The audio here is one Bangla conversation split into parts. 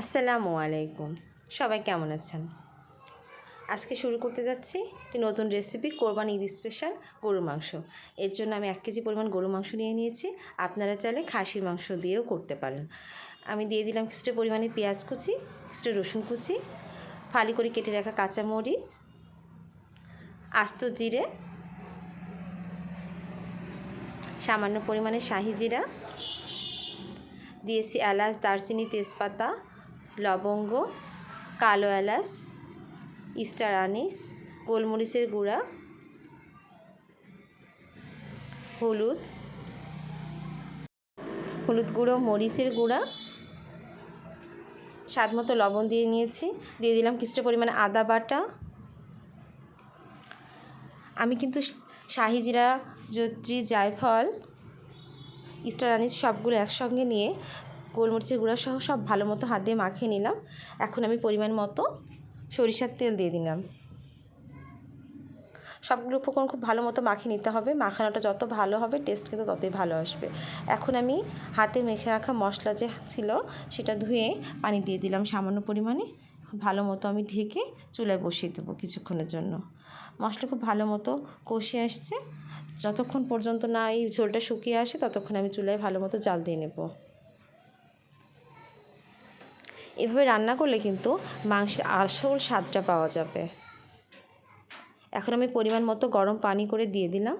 আসসালামু আলাইকুম। সবাই কেমন আছেন? আজকে শুরু করতে যাচ্ছি একটি নতুন রেসিপি কোরবান ঈদ স্পেশাল গরুর মাংস। এর জন্য আমি এক কেজি পরিমাণ গরুর মাংস নিয়ে নিয়েছি। আপনারা চাইলে খাসির মাংস দিয়েও করতে পারেন। আমি দিয়ে দিলাম কিছুটা পরিমাণে পেঁয়াজ কুচি, কিছুটা রসুন কুচি, ফালি করে কেটে রাখা কাঁচামরিচ, আস্ত জিরে, সামান্য পরিমাণে শাহি জিরা, দিয়েছি এলাচ, দারচিনি, তেজপাতা লবঙ্গ, কালো এলাচ স্টার আনিস, গোলমরিচের গুঁড়া, হলুদ হলুদ গুঁড়ো, মরিচের গুঁড়া। স্বাদ মতো লবণ দিয়ে নিয়েছি। দিয়ে দিলাম কিছুটা পরিমাণে আদা বাটা। আমি কিন্তু শাহি জিরা জত্রি জায়ফল স্টার আনিস সবগুলো একসঙ্গে নিয়ে গোলমরিচের গুঁড়া সহ সব ভালো মতো হাত দিয়ে মাখিয়ে নিলাম। এখন আমি পরিমাণ মতো সরিষার তেল দিয়ে দিলাম। সবগুলো উপকরণ খুব ভালো মতো মাখিয়ে নিতে হবে। মাখানোটা যত ভালো হবে টেস্ট কিন্তু ততই ভালো আসবে। এখন আমি হাতে মেখে রাখা মশলা যে ছিল, সেটা ধুয়ে পানি দিয়ে দিলাম সামান্য পরিমাণে। ভালো মতো আমি ঢেকে চুলায় বসিয়ে দেবো কিছুক্ষণের জন্য। মশলা খুব ভালো মতো কষে আসছে। যতক্ষণ পর্যন্ত না এই ঝোলটা শুকিয়ে আসে, ততক্ষণ আমি চুলায় ভালো মতো জাল দিয়ে নেব। এভাবে রান্না করলে কিন্তু মাংসের আসল স্বাদটা পাওয়া যাবে। এখন আমি পরিমাণ মতো গরম পানি করে দিয়ে দিলাম।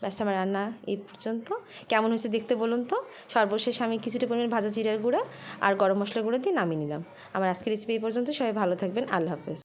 ব্যাস, আমার রান্না এই পর্যন্ত। কেমন হয়েছে দেখতে বলুন তো? সর্বশেষ আমি কিছুটা পরিমাণ ভাজা জিরার গুঁড়া আর গরম মশলা গুঁড়ো দিয়ে নামিয়ে নিলাম। আমার আজকের রেসিপি এই পর্যন্ত। সবাই ভালো থাকবেন। আল্লাহ হাফেজ।